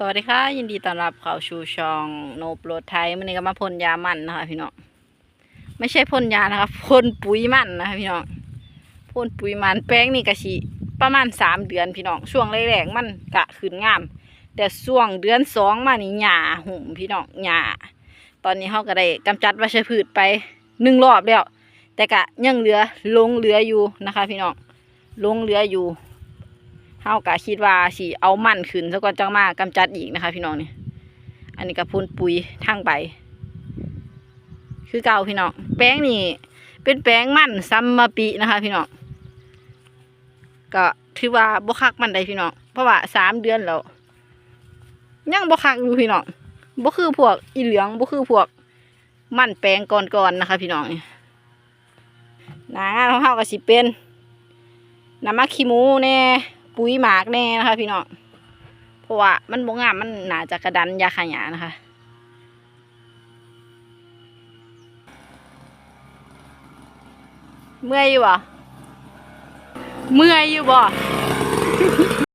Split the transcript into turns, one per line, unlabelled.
สวัสดีค่ะ ยินดีต้อนรับเข้าชูช่องโนบรถไทยมันนี้ก็มาพ่นยามันนะคะพี่น้องไม่ใช่พ่นยานะคะพ่นปุ๋ยมันนะคะพี่น้องพ่นปุ๋ยมันแป้งนี่กะชีประมาณสามเดือนพี่น้องช่วงแรกๆมันกะขึ้นงาม แต่ช่วงเดือนสองมานี่หญ้าหุ่มพี่น้องหญ้าตอนนี้เขาก็ได้กำจัดวัชพืชไปหนึ่งรอบแล้วแต่กะยังเหลือลงเหลืออยู่นะคะ พี่น้องลงเหลืออยู่ เฮากะคิดว่าสิเอามันขึ้นซะก่อนจังมากกำจัดอีกนะคะ พี่น้องนี่อันนี้ก็พ่นปุ๋ยทางใบคือเก่าพี่น้องแป้งนี่เป็นแป้งมันซัมมาปีนะคะ พี่น้องก็ถือว่าบ่คักมันได้พี่น้องเพราะว่าสามเดือนแล้วยังบ่คักอยู่พี่น้องบ่คือพวกอีเหลืองบ่คือพวกมันแป้งก่อนๆนะคะ พี่น้องนี่หนางานของเฮาก็สิเป็นน้ำมักขี้หมูแน่ ปุ๋ยหมากแน่นะคะ พี่น้องเพราะว่ามันบงงามมันหนาจะกระดันยาขยะนะคะเมื่อยอยู่บ่เมื่อยอยู่บ่